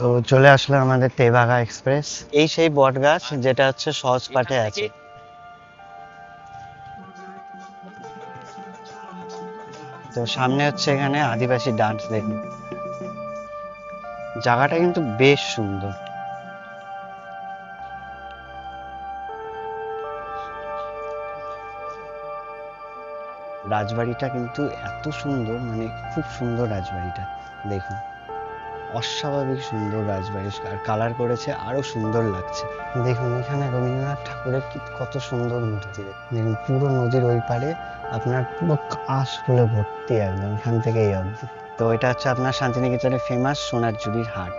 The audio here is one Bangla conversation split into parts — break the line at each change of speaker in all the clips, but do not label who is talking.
তো চলে আসলো আমাদের তেভাগা এক্সপ্রেস। এই সেই বট গাছ যেটা হচ্ছে সহজ পাঠে আছে। তো সামনে হচ্ছে এখানে আদিবাসী ডান্স দেখুন। জায়গাটা কিন্তু বেশ সুন্দর। রাজবাড়িটা কিন্তু এত সুন্দর মানে খুব সুন্দর রাজবাড়িটা, দেখুন। অস্বাভাবিক সুন্দর রাজবাড়ি আর কালার করেছে আরও সুন্দর লাগছে। দেখুন, এখানে রবীন্দ্রনাথ ঠাকুরের কত সুন্দর মূর্তি দেখুন, পুরো নদীর ওই পারে আপনার পুরো কাশ ফুলে ভর্তি একদম, এখান থেকে এই অবধি। তো এটা হচ্ছে আপনার শান্তিনিকেতনের ফেমাস সোনার জুড়ির হাট।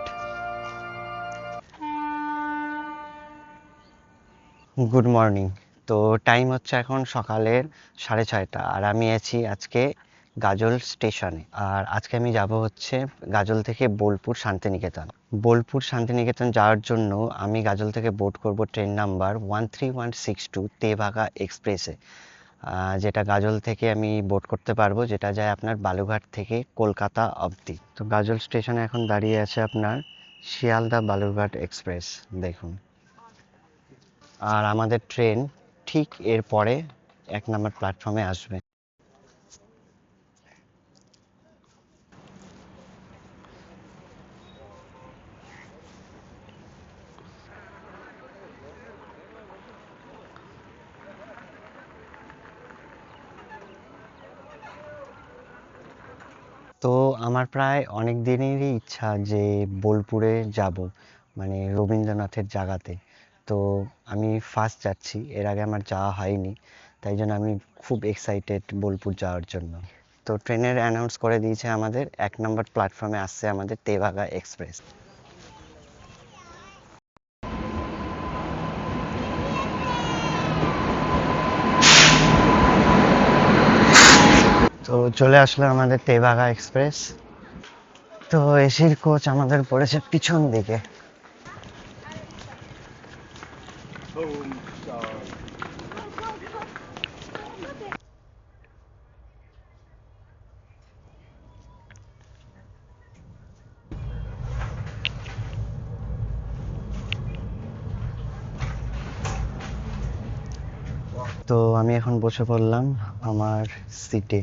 গুড মর্নিং তো টাইম হচ্ছে এখন সকালের সাড়ে ছয়টা, আর আমি আছি আজকে গাজল স্টেশনে। আর আজকে আমি যাব হচ্ছে গাজল থেকে বোলপুর শান্তিনিকেতন। বোলপুর শান্তিনিকেতন যাওয়ার জন্য আমি গাজল থেকে বোট করব train number one three one six two Tebhaga এক্সপ্রেসে। যেটা গাজল থেকে আমি বোট করতে পারব, যেটা যায় আপনার বালুঘাট থেকে কলকাতা অবধি। তো গাজল স্টেশনে এখন দাঁড়িয়ে আছে আপনার শিয়ালদা বালুরঘাট এক্সপ্রেস, দেখুন। আর আমাদের ট্রেন ঠিক এর পরে এক নম্বর প্ল্যাটফর্মে আসবে। তো আমার প্রায় অনেক দিনেরই ইচ্ছা যে বোলপুরে যাব মানে রবীন্দ্রনাথের জায়গাতে তো আমি ফার্স্ট যাচ্ছি, এর আগে আমার যাওয়া হয়নি, তাই জন্য আমি খুব এক্সাইটেড বোলপুর যাওয়ার জন্য। তো ট্রেনের অ্যানাউন্স করে দিয়েছে আমাদের, এক নম্বর প্ল্যাটফর্মে আসছে আমাদের তেভাগা এক্সপ্রেস তো চলে আসলো আমাদের তেভাগা এক্সপ্রেস। তো এসির কোচ আমাদের পড়েছে পিছন দিকে। তো আমি এখন বসে পড়লাম আমার সিটে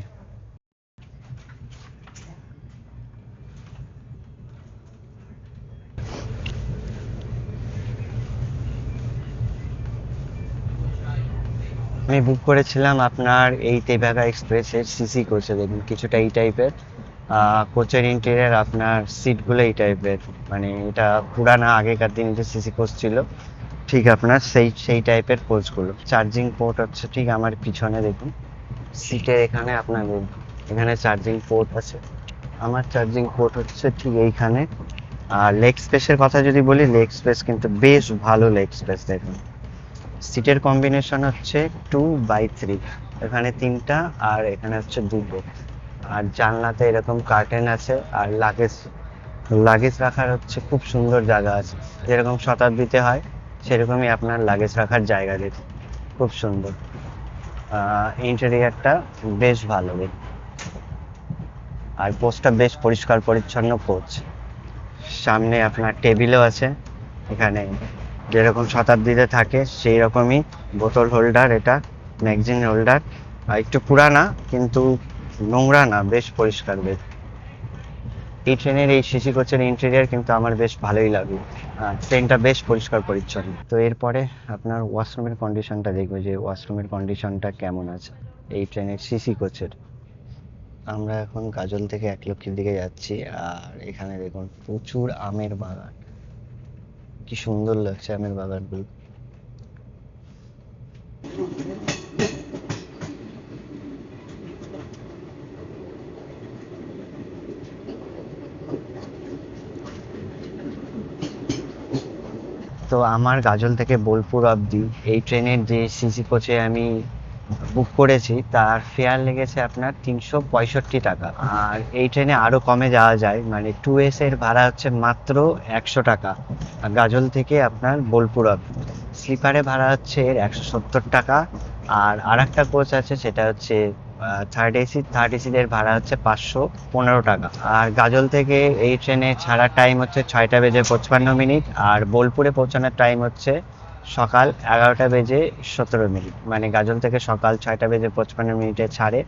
আমি বুক করেছিলাম আপনার এই তেভাগা এক্সপ্রেসের সিসি কোচে দেখুন কিছুটা এই টাইপের কোচের ইন্টেরিয়ার আপনার সিটগুলো এই টাইপের মানে এটা পুরানা আগেকার দিনে যে সিসি কোচ ছিল। ঠিক আপনার সেই সেই টাইপের কোচগুলো চার্জিং পোর্ট হচ্ছে ঠিক আমার পিছনে, দেখুন। সিটের এখানে আপনার, এখানে চার্জিং পোর্ট আছে। আমার চার্জিং পোর্ট হচ্ছে ঠিক এইখানে। আর লেগ স্পেসের কথা যদি বলি লেগ স্পেস কিন্তু বেশ ভালো লেগ স্পেস দেখুন। সিটের কম্বিনেশন হচ্ছে টু বাই থ্রি এখানে তিনটা আর এখানে হচ্ছে দুটো। আর জানলাতে এরকম কার্টেন আছে আর লাগেজ লাগেজ রাখার হচ্ছে খুব সুন্দর জায়গা আছে। যেরকম শতাব্দীতে হয়, সেরকমই আপনার লাগেজ রাখার জায়গা দেখুন খুব সুন্দর। ইন্টেরিয়ারটা বেশ ভালো। আর পোস্টটা বেশ পরিষ্কার পরিচ্ছন্ন কোচ সামনে আপনার টেবিলও আছে। এখানে যেরকম শতাব্দীতে থাকে সেই রকমই বোতল হোল্ডার এটা ম্যাগজিন হোল্ডার একটু পুরানা, কিন্তু নোংরা না, বেশ পরিষ্কার বেশ। এই ট্রেনের এই সিসি কোচের ইন্টেরিয়ার কিন্তু আমার বেশ ভালোই লাগে। ট্রেনটা বেশ পরিষ্কার পরিচ্ছন্ন। তো এরপরে আপনার ওয়াশরুমের কন্ডিশনটা দেখব যে ওয়াশরুমের কন্ডিশনটা কেমন আছে। এই ট্রেনের সিসি কোচের আমরা এখন গাজল থেকে এক লক্ষীর দিকে যাচ্ছি, আর এখানে দেখুন প্রচুর আমের বাগান। কি সুন্দর লাগছে আমের বাগানগুলো তো আমার গাজল থেকে বোলপুর অবধি এই ট্রেনের যে সিসি কোচে আমি বুক করেছি, তার ফেয়ার লেগেছে আপনার তিনশো পঁয়ষট্টি টাকা। আর এই ট্রেনে আরও কমে যাওয়া যায় মানে টু এস এর ভাড়া হচ্ছে মাত্র একশো টাকা। গাজল থেকে আপনার বোলপুর অবধি স্লিপারে ভাড়া হচ্ছে এর একশো সত্তর টাকা। আর আর একটা কোচ আছে, সেটা হচ্ছে থার্ড এসি থার্ড এসিদের ভাড়া হচ্ছে পাঁচশো পনেরো টাকা। আর গাজল থেকে এই ট্রেনে ছাড়ার টাইম হচ্ছে ছয়টা বেজে পঁচপান্ন মিনিট। আর বোলপুরে পৌঁছানোর টাইম হচ্ছে সকাল এগারোটা বেজে সতেরো মিনিট। মানে গাজল থেকে সকাল ছয়টা বেজে পঁচপান্ন মিনিটে ছাড়ে।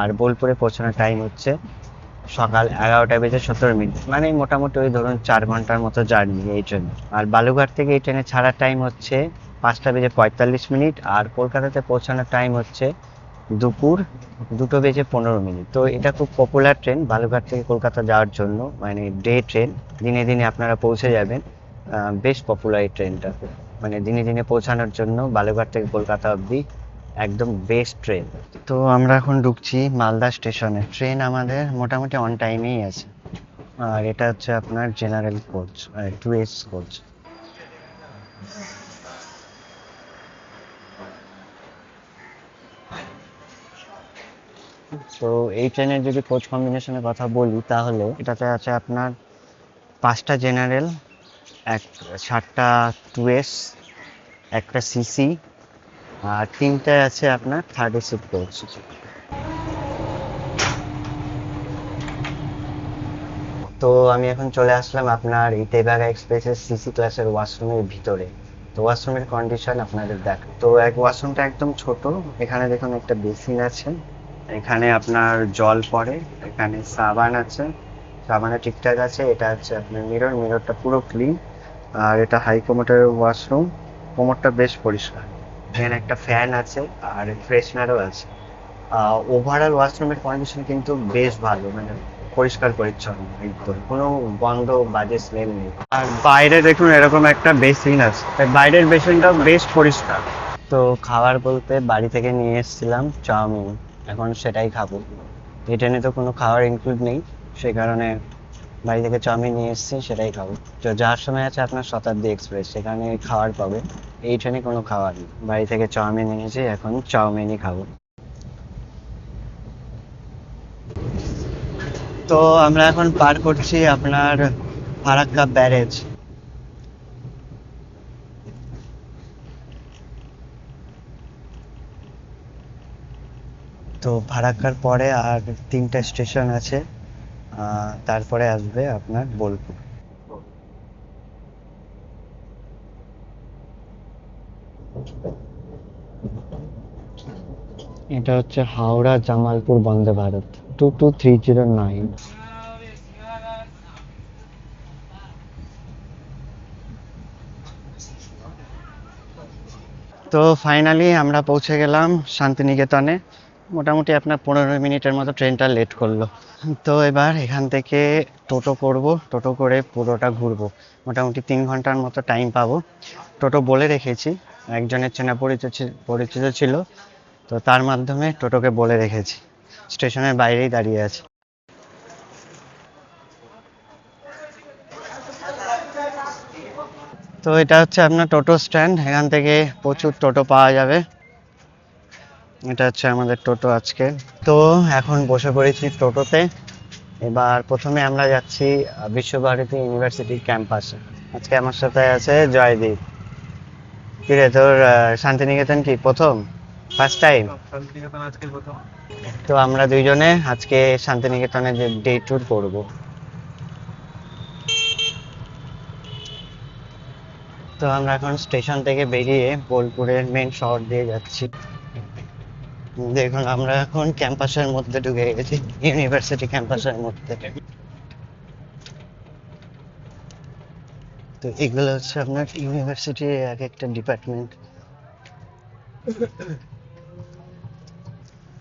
আর বোলপুরে পৌঁছানোর টাইম হচ্ছে সকাল এগারোটা বেজে সতেরো মিনিট। মানে মোটামুটি ওই ধরুন চার ঘণ্টার মতো জার্নি এই ট্রেনে আর বালুঘাট থেকে এই ট্রেনে ছাড়ার টাইম হচ্ছে পাঁচটা বেজে পঁয়তাল্লিশ মিনিট। আর কলকাতাতে পৌঁছানোর টাইম হচ্ছে দুপুর দুটো বেজে পনেরো মিনিট। তো এটা খুব পপুলার ট্রেন বালুঘাট থেকে কলকাতা যাওয়ার জন্য। মানে ডে ট্রেন দিনে দিনে আপনারা পৌঁছে যাবেন। বেশ পপুলার এই ট্রেনটা মানে দিনে দিনে পৌঁছানোর জন্য বালুঘাট থেকে কলকাতা অবধি একদম বেস্ট ট্রেন তো আমরা এখন ঢুকছি মালদা স্টেশনে। ট্রেন আমাদের মোটামুটি অন টাইমেই আছে। আর এটা হচ্ছে আপনার general coach two S coach তো এই ট্রেনের যদি কোচ কম্বিনেশনের কথা বলি, তাহলে এটাতে আছে আপনার পাঁচটা জেনারেল এক, সাতটা এস, একটা সিসি আর তিনটায় আছে আপনার থার্ড এসি কোচ তো আমি এখন চলে আসলাম আপনার এই তেবাগা এক্সপ্রেসের সিসি ক্লাসের ওয়াশরুমের ভিতরে। তো ওয়াশরুমের কন্ডিশন আপনাদের দেখ তো এক ওয়াশরুমটা একদম ছোট, এখানে দেখুন একটা বেসিন আছে, এখানে আপনার জল পড়ে, এখানে সাবান আছে সাবানটা ঠিকঠাক আছে, এটা হচ্ছে আপনার মিরর মিররটা পুরো ক্লিন আর এটা হাই কোমোটের ওয়াশরুম কোমরটা বেশ পরিষ্কার। এখানে একটা ফ্যান আছে আর ফ্রেশনারও আছে। ওভারঅল ওয়াশরুমের কন্ডিশন কিন্তু বেশ ভালো মানে পরিষ্কার, পরিচ্ছন্ন একদম। কোনো গন্ধ, বাজে স্মেল নেই। আর বাইরে দেখুন, এরকম একটা বেসিন আছে। বাইরের বেসিনটাও বেশ পরিষ্কার। তো খাবার বলতে বাড়ি থেকে নিয়ে এসেছিলাম চাউমিন। এখন সেটাই খাব। এই ট্রেনে তো কোনো খাবার ইনক্লুড নেই। সেই কারণে বাড়ি থেকে চাউমিন নিয়ে এসেছি, সেটাই খাব। তো যাওয়ার সময় আছে আপনার শতাব্দী এক্সপ্রেস, সেখানে খাবার পাবে। এই ট্রেনে কোনো খাবার নেই। বাড়ি থেকে চাউমিন এনেছি এখন চাউমিনই খাব। তো আমরা এখন পার করছি আপনার ফারাক্কা ব্যারেজ। তো ফারাক্কার পরে আর তিনটা স্টেশন আছে। তারপরে আসবে আপনার বোলপুর। এটা হচ্ছে Howrah Jamalpur Vande Bharat two two three zero nine তো ফাইনালি আমরা পৌঁছে গেলাম শান্তিনিকেতনে। মোটামুটি আপনার পনেরো মিনিটের মতো ট্রেনটা লেট করল। তো এবার এখান থেকে টোটো করব, টোটো করে পুরোটা ঘুরবো। মোটামুটি তিন ঘণ্টার মতো টাইম পাবো। টোটো বলে রেখেছি, একজনের চেনা পরিচিত পরিচিত ছিল, তো তার মাধ্যমে টোটোকে বলে রেখেছি। স্টেশনের বাইরেই দাঁড়িয়ে আছে। তো এটা হচ্ছে আপনার টোটো স্ট্যান্ড এখান থেকে প্রচুর টোটো পাওয়া যাবে। এটা হচ্ছে আমাদের টোটো আজকে। তো এখন বসে পড়েছি টোটোতে। এবার প্রথমে আমরা যাচ্ছি বিশ্বভারতী ইউনিভার্সিটি ক্যাম্পাসে। আজকে আমার সাথে আছে জয়দীপ। কিরে তোর শান্তিনিকেতন কি প্রথম? ফার্স্ট টাইম তো আমরা দুইজনে আজকে শান্তিনিকেতনে যে ডে ট্যুর করব। তো আমরা এখন স্টেশন থেকে বেরিয়ে বোলপুরের মেন শহর দিয়ে যাচ্ছি। দেখুন, আমরা এখন ক্যাম্পাসের মধ্যে ঢুকে গেছি, ইউনিভার্সিটি ক্যাম্পাসের মধ্যে। তো এগুলো হচ্ছে আপনার ইউনিভার্সিটির এক একটা ডিপার্টমেন্ট।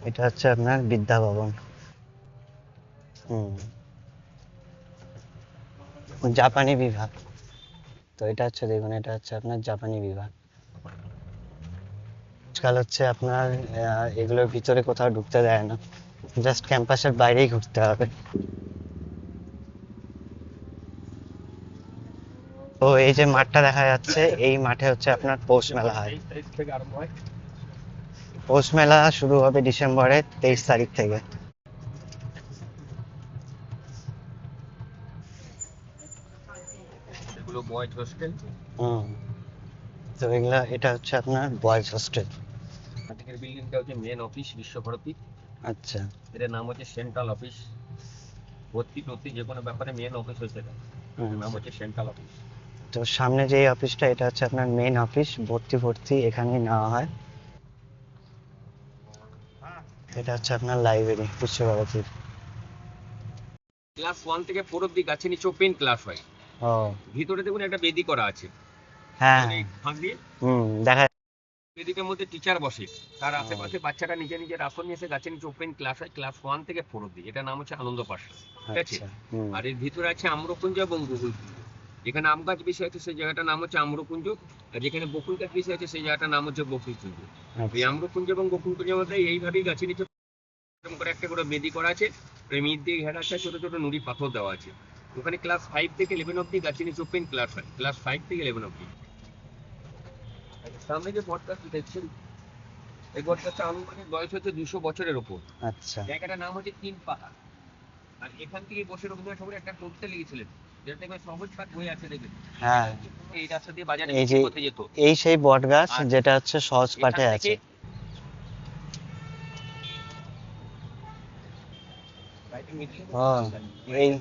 এটা হচ্ছে আপনার বিদ্যা ভবন। জাপানি বিভাগ। তো এটা হচ্ছে দেখুন, এটা হচ্ছে আপনার জাপানি বিভাগ। আজকাল হচ্ছে আপনার এগুলোর ভিতরে কোথাও ঢুকতে দেয় না। জাস্ট ক্যাম্পাসের বাইরেই ঘুরতে হবে। তো এই যে মাঠটা দেখা যাচ্ছে এই মাঠে হচ্ছে আপনার পৌষ মেলা হয়। পৌষ মেলা শুরু হবে ডিসেম্বরের তেইশ তারিখ থেকে। তো এগুলা এটা হচ্ছে আপনার বয়েজ হোস্টেল
বিল্ডিংটা হচ্ছে মেন অফিস বিশ্বভারতী।
আচ্ছা।
এটার নাম হচ্ছে সেন্ট্রাল অফিস ভর্তি টর্তি যে কোনো ব্যাপারে মেন অফিস এটা। নাম হচ্ছে সেন্ট্রাল অফিস
তো সামনে যে অফিসটা এটা হচ্ছে আপনার মেইন অফিস ভর্তি ভর্তি এখানেই নেওয়া হয়। এটা হচ্ছে আপনার লাইব্রেরি পুষ্যভারতীর
ক্লাস ওয়ান থেকে ফোর অব্দি গাছে নিচে ওপেন ক্লাস হয়।
ও।
ভিতরে দেখুন একটা বেদি করা আছে।
হ্যাঁ।
মানে ফাঁক দিয়ে।
হুম দেখা
মধ্যে টিচার বসে। তার আশেপাশে বাচ্চারা নিজে নিজের আসন নিয়ে এসে নিচে ওপেন ক্লাস হয় ক্লাস ওয়ান থেকে ফোর অব্দি এটা নাম হচ্ছে আনন্দ ঠিক আছে?
আচ্ছা
আর এর ভিতরে আছে আম্রকুঞ্জ এবং যেখানে আম গাছ বেশি আছে সেই জায়গাটার নাম হচ্ছে আম্রকুঞ্জ। আর যেখানে বকুল গাছ বেশি আছে সেই জায়গাটার নাম হচ্ছে বকুলকুঞ্জ এই
আচ্ছা।
আম্রকুঞ্জ এবং বকুলকুঞ্জের মধ্যে এইভাবেই গাছের নিচে করে একটা করে বেদি করা আছে। প্রেমির দিয়ে ঘেরা আছে ছোট ছোট নুড়ি পাথর দেওয়া আছে। ওখানে ক্লাস ফাইভ থেকে ইলেভেন অব্দি গাছের নিচে ওপেন ক্লাস হয়। ক্লাস ফাইভ থেকে ইলেভেন অব্দি সামনে যে বটগাছটি দেখছেন? এই বটগাছটা আনুমানিক বয়স হচ্ছে দুশো বছরের ওপর।
আচ্ছা।
জায়গাটার নাম হচ্ছে তিন পাহাড় আর এখান থেকে বসে রবীন্দ্রনাথ ঠাকুর একটা কবিতা লিখেছিলেন। যেটা দেখবেন সবুজ পাঠ বই আছে দেখবেন।
হ্যাঁ।
এই রাস্তা দিয়ে বাজারে
এই যে-
যেত।
এই সেই বট গাছ
আর
যেটা হচ্ছে সহজ পাঠে আছে
থেকে-
ও, এই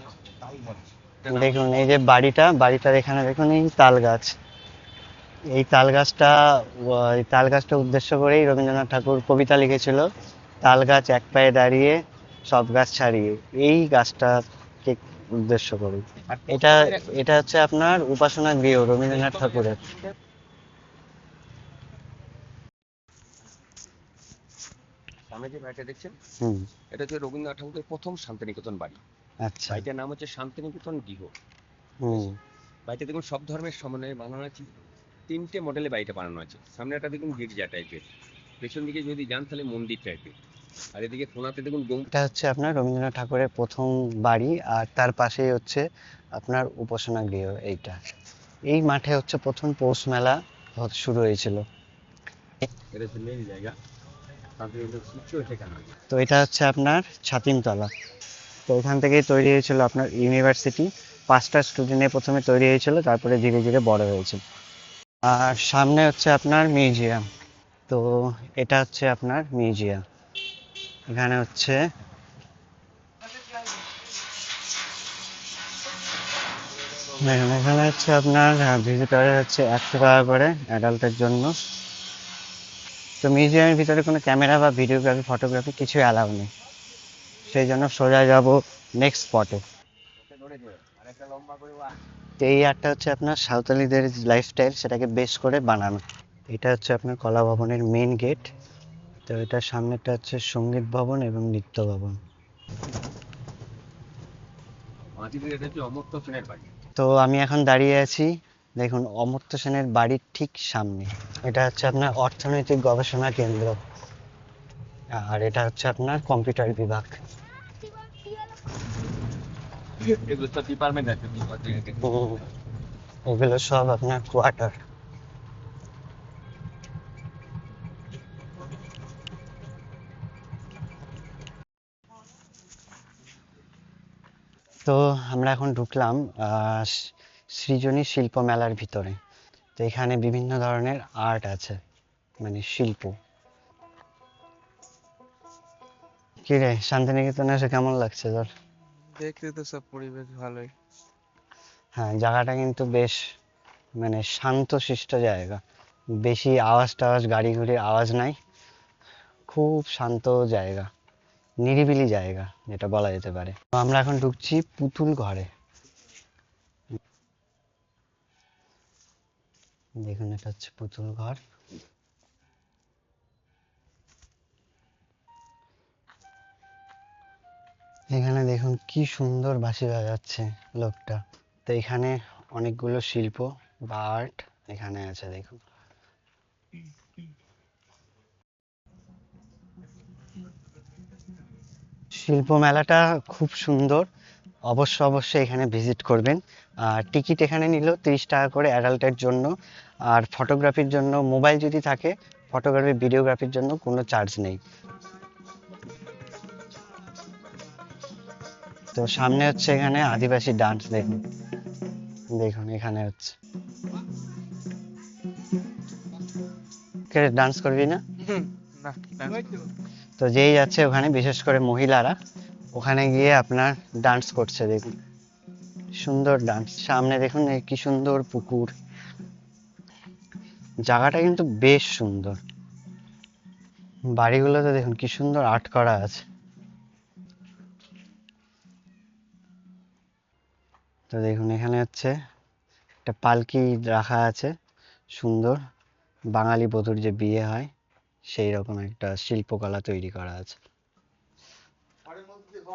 দেখুন এই যে বাড়িটা বাড়িটার এখানে দেখুন এই তাল গাছ। এই তাল গাছটা এই তাল গাছটা উদ্দেশ্য করেই রবীন্দ্রনাথ ঠাকুর কবিতা লিখেছিল তাল গাছ এক পায়ে দাঁড়িয়ে সব গাছ ছাড়িয়ে। এই গাছটাকে উদ্দেশ্য করে। এটা এটা হচ্ছে আপনার উপাসনা গৃহ রবীন্দ্রনাথ ঠাকুরের।
সামনে যে বাড়িটা দেখছেন এটা হচ্ছে রবীন্দ্রনাথ ঠাকুরের প্রথম শান্তিনিকেতন বাড়ি।
আচ্ছা।
বাড়িটার নাম হচ্ছে শান্তিনিকেতন গৃহ।
হুম।
বাড়িতে দেখুন সব ধর্মের সমন্বয়ে বানানো আছে। তিনটে মডেলে বাড়িটা বানানো আছে। সামনে একটা দেখুন গির্জা টাইপের পেছন দিকে যদি যান তাহলে মন্দির টাইপের আর এদিকে কোনাতে দেখুন
এটা হচ্ছে আপনার রবীন্দ্রনাথ ঠাকুরের প্রথম বাড়ি আর তার পাশেই হচ্ছে আপনার উপাসনা গৃহ এইটা। এই মাঠে হচ্ছে প্রথম পৌষ মেলা শুরু হয়েছিল।
এটা হচ্ছে মেন জায়গা।
তো এটা হচ্ছে আপনার ছাতিমতলা। তো এখান থেকেই তৈরি হয়েছিল আপনার ইউনিভার্সিটি। পাঁচটা স্টুডেন্টে প্রথমে তৈরি হয়েছিল তারপরে ধীরে ধীরে বড় হয়েছে আর সামনে হচ্ছে আপনার মিউজিয়াম। তো এটা হচ্ছে আপনার মিউজিয়াম। এখানে হচ্ছে এখানে হচ্ছে আপনার ভিজিটরে হচ্ছে একশো টাকা করে অ্যাডাল্টের জন্য। তো মিউজিয়ামের ভিতরে কোনো ক্যামেরা বা ভিডিওগ্রাফি ফটোগ্রাফি কিছু অ্যালাউ নেই। সেই জন্য সোজা যাব নেক্সট স্পটে তো এই আর্টটা হচ্ছে আপনার সাঁওতালিদের লাইফস্টাইল সেটাকে বেস করে বানানো। এটা হচ্ছে আপনার কলা ভবনের মেন গেট তো এটার সামনেটা হচ্ছে সংগীত ভবন এবং নৃত্য ভবন। তো আমি এখন দাঁড়িয়ে আছি দেখুন অমর্ত্য সেনের বাড়ির ঠিক সামনে। এটা হচ্ছে আপনার অর্থনৈতিক গবেষণা কেন্দ্র। আর এটা হচ্ছে আপনার কম্পিউটার বিভাগ।
তো
আমরা এখন ঢুকলাম সৃজনী শিল্প মেলার ভিতরে। তো এখানে বিভিন্ন ধরনের আর্ট আছে মানে শিল্প। কি রে, শান্তিনিকেতনে এসে কেমন লাগছে তোর?
দেখতে তো সব পরিবেশ ভালোই।
হ্যাঁ জায়গাটা কিন্তু বেশ মানে শান্তশিষ্ট জায়গা। বেশি আওয়াজ টাওয়াজ, গাড়ি ঘুড়ির আওয়াজ নাই। খুব শান্ত জায়গা, নিরিবিলি জায়গা যেটা বলা যেতে পারে। আমরা এখন ঢুকছি পুতুল ঘরে। দেখুন, এটা হচ্ছে পুতুল ঘর। এখানে দেখুন কি সুন্দর বাঁশি বাজাচ্ছে লোকটা। তো এখানে অনেকগুলো শিল্প বা আর্ট এখানে আছে, দেখুন। শিল্প মেলাটা খুব সুন্দর। অবশ্য অবশ্যই এখানে ভিজিট করবেন। আর টিকিট এখানে নিল তিরিশ টাকা করে অ্যাডাল্টের জন্য। আর ফটোগ্রাফির জন্য মোবাইল যদি থাকে ফটোগ্রাফি ভিডিওগ্রাফির জন্য কোনো চার্জ নেই। তো সামনে হচ্ছে এখানে আদিবাসী ডান্স দেখুন। দেখুন এখানে হচ্ছে। কে ডান্স করবি না? তো যেই যাচ্ছে ওখানে বিশেষ করে মহিলারা ওখানে গিয়ে আপনার ডান্স করছে দেখুন। সুন্দর ডান্স সামনে দেখুন কি সুন্দর পুকুর। জায়গাটা কিন্তু বেশ সুন্দর। বাড়িগুলোতে দেখুন কি সুন্দর আর্ট করা আছে। তো দেখুন, এখানে হচ্ছে একটা পালকি রাখা আছে, সুন্দর। বাঙালি বধূর যে বিয়ে হয়, সেই রকম একটা শিল্পকলা তৈরি করা আছে।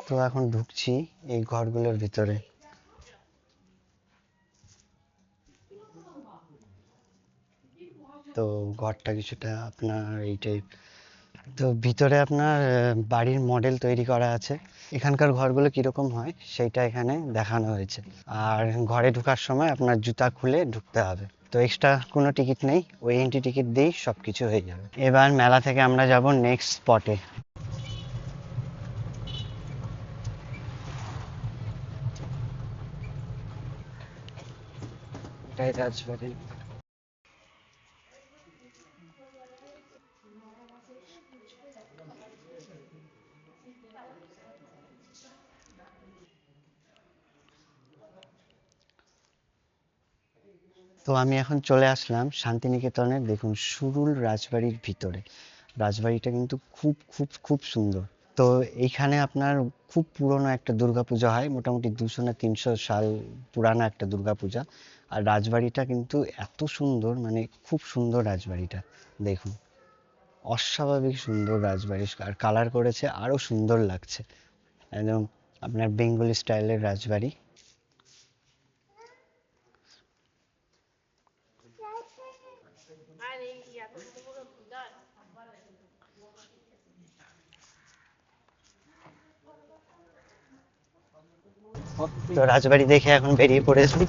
তো এখন ঢুকছি এই ঘরগুলোর ভিতরে। তো ঘরটা কিছুটা আপনার এই টাইপ তো ভিতরে আপনার বাড়ির মডেল তৈরি করা আছে। এখানকার ঘরগুলো কীরকম হয় সেইটা এখানে দেখানো হয়েছে। আর ঘরে ঢোকার সময় আপনার জুতা খুলে ঢুকতে হবে। তো এক্সট্রা কোনো টিকিট নেই, ওই এন্ট্রি টিকিট দিয়েই সব কিছু হয়ে যাবে। এবার মেলা থেকে আমরা যাব নেক্সট স্পটে রাজবাড়ি। তো আমি এখন চলে আসলাম শান্তিনিকেতনের, দেখুন, সুরুল রাজবাড়ির ভিতরে। রাজবাড়িটা কিন্তু খুব খুব খুব সুন্দর। তো এইখানে আপনার খুব পুরনো একটা দুর্গাপূজা হয়, মোটামুটি দুশো না তিনশো সাল পুরানো একটা দুর্গাপূজা। আর রাজবাড়িটা কিন্তু এত সুন্দর মানে খুব সুন্দর রাজবাড়িটা, দেখুন। অস্বাভাবিক সুন্দর রাজবাড়ি, আর কালার করেছে আরও সুন্দর লাগছে। একদম আপনার বেঙ্গলি স্টাইলের রাজবাড়ি। তো রাজবাড়ি দেখে এখন বেরিয়ে পড়েছি।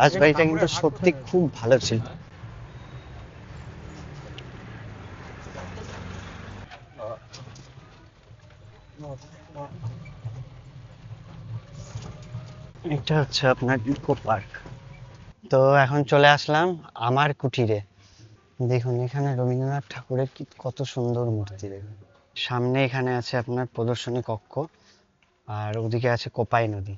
রাজবাড়িটা কিন্তু সত্যি খুব ভালো ছিল। এটা হচ্ছে আপনার ইকো পার্ক। তো এখন চলে আসলাম আমার কুটিরে। দেখুন, এখানে রবীন্দ্রনাথ ঠাকুরের কি কত সুন্দর মূর্তি দেখুন। সামনে এখানে আছে আপনার প্রদর্শনী কক্ষ, আর ওদিকে আছে কোপাই নদী।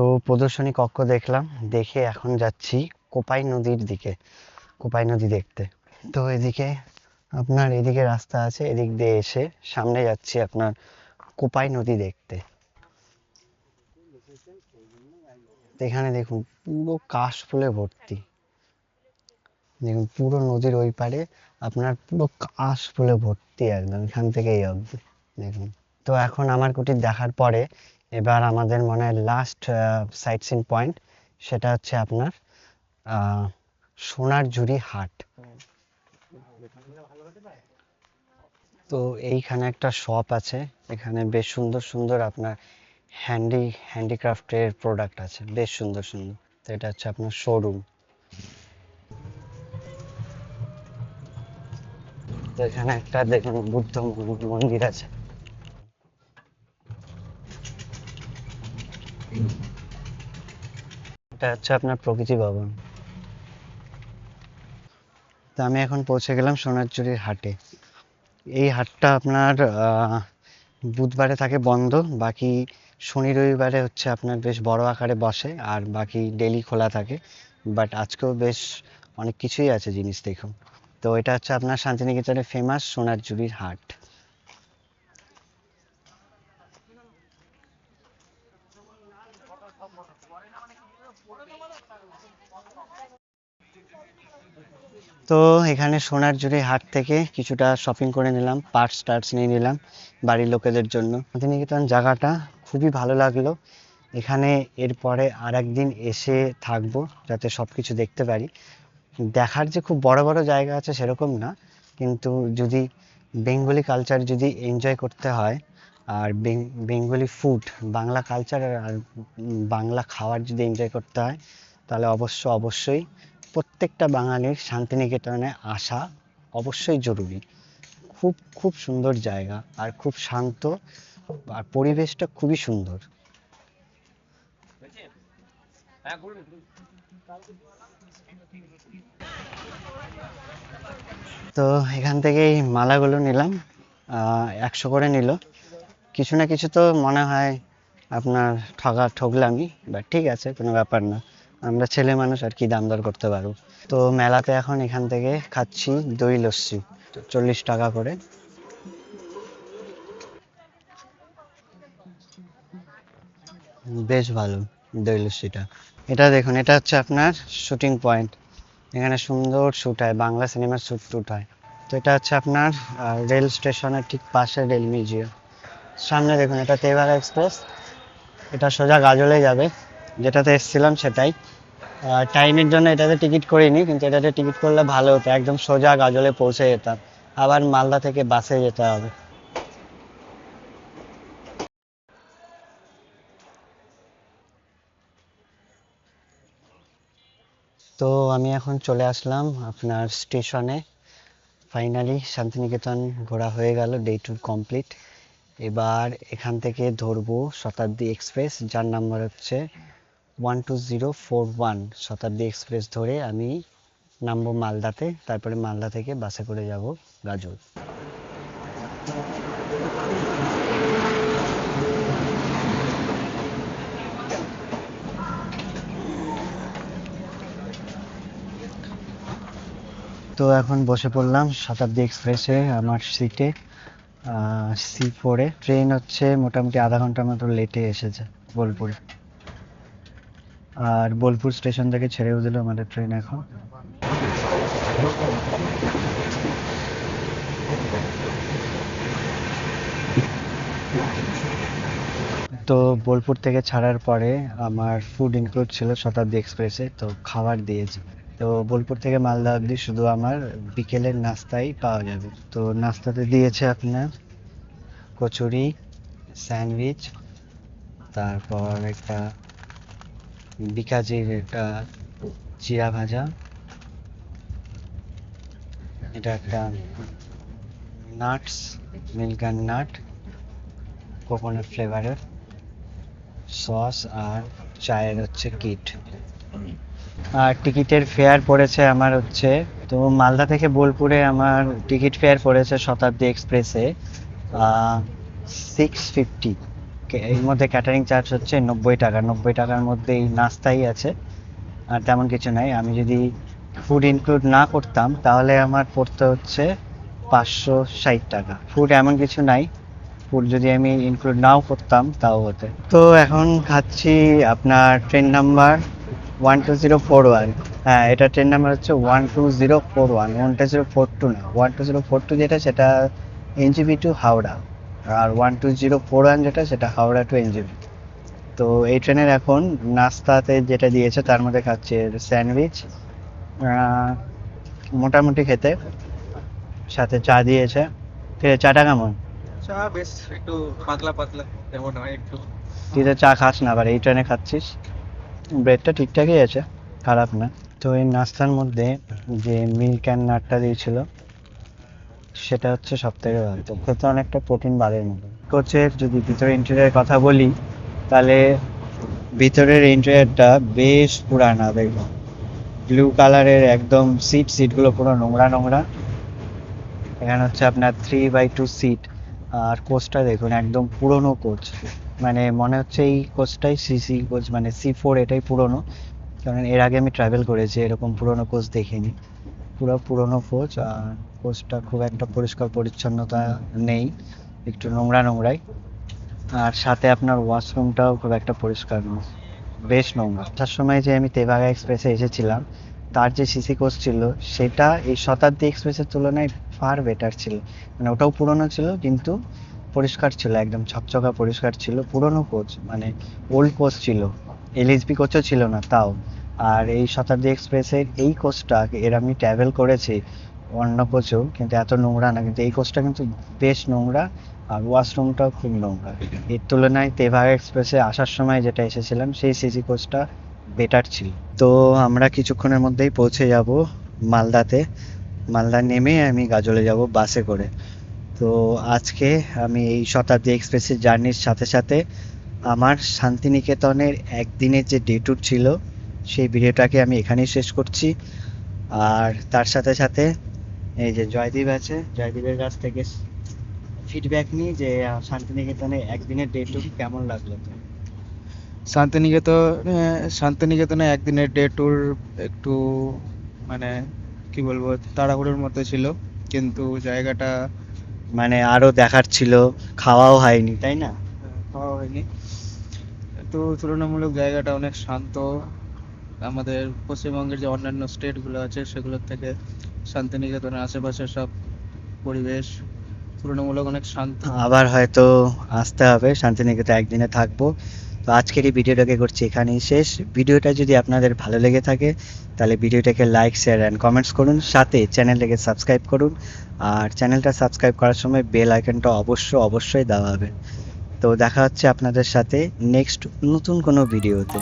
তো প্রদর্শনী কক্ষ দেখলাম, দেখে এখন যাচ্ছি কোপাই নদীর দিকে, কোপাই নদী দেখতে। তো এদিকে আপনার এদিকে রাস্তা আছে, এদিক দিয়ে এসে সামনে যাচ্ছি আপনার কোপাই নদী দেখতে। এখানে দেখুন পুরো কাশ ফুলে ভর্তি। দেখুন পুরো নদীর ওই পারে আপনার পুরো কাশ ফুলে ভর্তি একদম, এখান থেকে এই অবধি। দেখুন, তো এখন আমার কুটির দেখার পরে এবার আমাদের মনে হয় লাস্ট সাইট সিন পয়েন্ট সেটা হচ্ছে আপনার সোনার ঝুড়ি হাট। তো এইখানে একটা শপ আছে, এখানে বেশ সুন্দর সুন্দর আপনার হ্যান্ডি হ্যান্ডিক্রাফটের প্রোডাক্ট আছে, বেশ সুন্দর সুন্দর। তো এটা হচ্ছে আপনার শোরুম তো এখানে একটা দেখুন বুদ্ধ মন্দির আছে। এটা হচ্ছে আপনার প্রকৃতি ভবন। তো আমি এখন পৌঁছে গেলাম সোনারচুরির হাটে। এই হাটটা আপনার বুধবারে থাকে বন্ধ, বাকি শনি রবিবারে হচ্ছে আপনার বেশ বড় আকারে বসে, আর বাকি ডেলি খোলা থাকে। বাট আজকেও বেশ অনেক কিছুই আছে জিনিস দেখুন। তো এটা হচ্ছে আপনার শান্তিনিকেতনের ফেমাস সোনারচুরির হাট। তো এখানে সোনারঝুরি হাট থেকে কিছুটা শপিং করে নিলাম পার্টস টার্টস নিয়ে নিলাম বাড়ির লোকেদের জন্য। শান্তিনিকেতন জায়গাটা খুবই ভালো লাগল। এখানে এরপরে আর একদিন এসে থাকব যাতে সব কিছু দেখতে পারি। দেখার যে খুব বড় বড় জায়গা আছে সেরকম না, কিন্তু যদি বেঙ্গলি কালচার যদি এনজয় করতে হয়, আর বেঙ্গলি ফুড বাংলা কালচার আর বাংলা খাবার যদি এনজয় করতে হয়, তাহলে অবশ্য, অবশ্যই প্রত্যেকটা বাঙালির শান্তিনিকেতনে আসা অবশ্যই জরুরি। খুব খুব সুন্দর জায়গা আর খুব শান্ত আর পরিবেশটা খুবই সুন্দর। তো এখান থেকেই মালাগুলো নিলাম একশো করে নিল। কিছু না কিছু তো মনে হয় আপনার ঠগা ঠকলামই বাট ঠিক আছে, কোনো ব্যাপার না। আমরা ছেলে মানুষ আর কি দাম দর করতে পারব। তো মেলাতে এখন এখান থেকে খাচ্ছি দই লস্যি, চল্লিশ টাকা করে। বেশ ভালো দই লস্যিটা। এটা দেখুন, এটা হচ্ছে আপনার শুটিং পয়েন্ট এখানে সুন্দর শ্যুট হয়, বাংলা সিনেমার শ্যুট টুট হয়। তো এটা হচ্ছে আপনার রেল স্টেশনের ঠিক পাশে রেল মিউজিয়াম সামনে দেখুন, এটা তেভাগা এক্সপ্রেস এটা সোজা গাজলে যাবে। যেটাতে এসেছিলাম সেটাই। টাইমের জন্য এটাতে টিকিট করিনি, কিন্তু এটাতে টিকিট করলে ভালো হতো, একদম সোজা গাজলে পৌঁছে যেতাম। আবার মালদা থেকে বাসে যেতে হবে। তো আমি এখন চলে আসলাম আপনার স্টেশনে। ফাইনালি শান্তিনিকেতন ঘোরা হয়ে গেল ডে টু কমপ্লিট এবার এখান থেকে ধরবো শতাব্দী এক্সপ্রেস, যার নাম্বার হচ্ছে one two zero four one Shatabdi express ধরে আমি নামবো মালদাতে, তারপরে মালদা থেকে বাসে করে যাব গাজল। তো এখন বসে পড়লাম শতাব্দী এক্সপ্রেসে আমার সিটে সি ফোরে ট্রেন হচ্ছে মোটামুটি আধা ঘণ্টার মতো লেটে এসেছে বোলপুরে। আর বোলপুর স্টেশন থেকে ছেড়েও দিল আমাদের ট্রেন এখন। তো বোলপুর থেকে ছাড়ার পরে আমার ফুড ইনক্লুড ছিল শতাব্দী এক্সপ্রেসে তো খাবার দিয়েছে। তো বোলপুর থেকে মালদা অবধি শুধু আমার বিকেলের নাস্তাই পাওয়া যাবে। তো নাস্তাতে দিয়েছে আপনার কচুরি, স্যান্ডউইচ, তারপর একটা বিকাজির একটা চিরা ভাজা। এটা একটা nuts milk and nut coconut ফ্লেভারের সস আর চায়ের হচ্ছে কিট আর টিকিটের ফেয়ার পড়েছে আমার হচ্ছে, তো মালদা থেকে বোলপুরে আমার টিকিট ফেয়ার পড়েছে শতাব্দী এক্সপ্রেসে সিক্স ফিফটি এর মধ্যে ক্যাটারিং চার্জ হচ্ছে নব্বই টাকা। নব্বই টাকার মধ্যে এই নাস্তাই আছে। আর তেমন কিছু নাই। আমি যদি ফুড ইনক্লুড না করতাম, তাহলে আমার পড়তে হচ্ছে পাঁচশো ষাট টাকা। ফুড এমন কিছু নাই। ফুড যদি আমি ইনক্লুড নাও করতাম, তাও হতে। তো এখন খাচ্ছি আপনার train number one two zero four one হ্যাঁ এটা ট্রেন নাম্বার হচ্ছে one two zero four one one two zero four two না। One two zero four two যেটা, সেটা NJP to Howrah. R one two zero four one যেটা সেটা হাওড়া টু এনজিবি তো এই ট্রেনের এখন নাস্তাতে যেটা দিয়েছে তার মধ্যে খাচ্ছে স্যান্ডউইচ মোটামুটি খেতে। সাথে চা দিয়েছে। ঠিক আছে চাটা কেমন?
চা বেশ একটু পাতলা পাতলা যেমন হয় একটু।
তুই তো চা খাস না আবার এই ট্রেনে খাচ্ছিস। ব্রেডটা ঠিকঠাকই আছে খারাপ না। তো এই নাস্তার মধ্যে যে মিল্ক অ্যান্ড নাটটা দিয়েছিল সেটা হচ্ছে সব থেকে ভালো খেতে অনেকটা প্রোটিন বারের মতো। কোচের যদি ভিতরে ইন্টেরিয়ার কথা বলি, তাহলে ভিতরের ইন্টেরিয়ারটা বেশ পুরানা দেখব ব্লু কালারের একদম সিট সিটগুলো পুরো নোংরা নোংরা। এখানে হচ্ছে আপনার থ্রি বাই টু সিট আর কোচটা দেখুন, একদম পুরনো কোচ। মানে মনে হচ্ছে এই কোচটাই সিসি কোচ মানে সি ফোর এটাই পুরনো। কারণ এর আগে আমি ট্রাভেল করেছি, এরকম পুরনো কোচ দেখিনি। পুরো পুরনো কোচ আর কোচটা খুব একটা পরিষ্কার পরিচ্ছন্নতা নেই, একটু নোংরা নোংরাই। আর সাথে আপনার ওয়াশরুমটাও খুব একটা পরিষ্কার নয়, বেশ নোংরা। তার সময় যে আমি তেভাগা এক্সপ্রেসে এসেছিলাম, তার যে সিসি কোচ ছিল, সেটা এই শতাব্দী এক্সপ্রেসের তুলনায় ফার বেটার ছিল। মানে ওটাও পুরনো ছিল, কিন্তু পরিষ্কার ছিল, একদম ছকছকা পরিষ্কার ছিল। পুরনো কোচ মানে ওল্ড কোচ ছিল। এলএসবি কোচও ছিল না, তাও। আর এই শতাব্দী এক্সপ্রেসের এই কোচটা এর আমি ট্রাভেল করেছি অন্য কোচেও কিন্তু এত নোংরা না, কিন্তু এই কোচটা কিন্তু বেশ নোংরা আর ওয়াশরুমটাও খুব নোংরা। এর তুলনায় তেভাগা এক্সপ্রেসে আসার সময় যেটা এসেছিলাম, সেই সিসি কোচটা বেটার ছিল। তো আমরা কিছুক্ষণের মধ্যেই পৌঁছে যাব মালদাতে। মালদা নেমে আমি গাজলে যাব বাসে করে। তো আজকে আমি এই শতাব্দী এক্সপ্রেসের জার্নির সাথে সাথে আমার শান্তিনিকেতনের একদিনের যে ডে ট্যুর ছিল সেই ভিডিওটাকে আমি এখানেই শেষ করছি। আর তার সাথে সাথে এই যে জয়দীপ আছে জয়দীপের কাছ থেকে ফিডব্যাক নিই যে শান্তিনিকেতনে একদিনের ডে টুর কেমন লাগল? তো
শান্তিনিকেতন শান্তিনিকেতনে একদিনের ডে ট্যুর একটু মানে কি বলব তাড়াহুড়োর মতো ছিল। কিন্তু জায়গাটা
মানে আরও দেখার ছিল খাওয়াও হয়নি তাই না?
আহ, খাওয়া হয়নি। তো তুলনামূলক জায়গাটা অনেক শান্ত। আমাদের পশ্চিমবঙ্গের যে অন্যান্য স্টেটগুলো আছে, সেগুলোর থেকে শান্তিনিকেতনের আশেপাশে সব পরিবেশ তুলনামূলক অনেক শান্ত।
আবার হয়তো আসতে হবে, শান্তিনিকেতন একদিনে থাকব। তো আজকের এই ভিডিওটাকে করছি এখানেই শেষ। ভিডিওটা যদি আপনাদের ভালো লেগে থাকে, তাহলে ভিডিওটাকে লাইক, শেয়ার অ্যান্ড কমেন্টস করুন। সাথে চ্যানেলটাকে সাবস্ক্রাইব করুন। আর চ্যানেলটা সাবস্ক্রাইব করার সময় বেল আইকনটা অবশ্য, অবশ্যই দেওয়া হবে। তো দেখা হচ্ছে আপনাদের সাথে নেক্সট নতুন কোনো ভিডিওতে।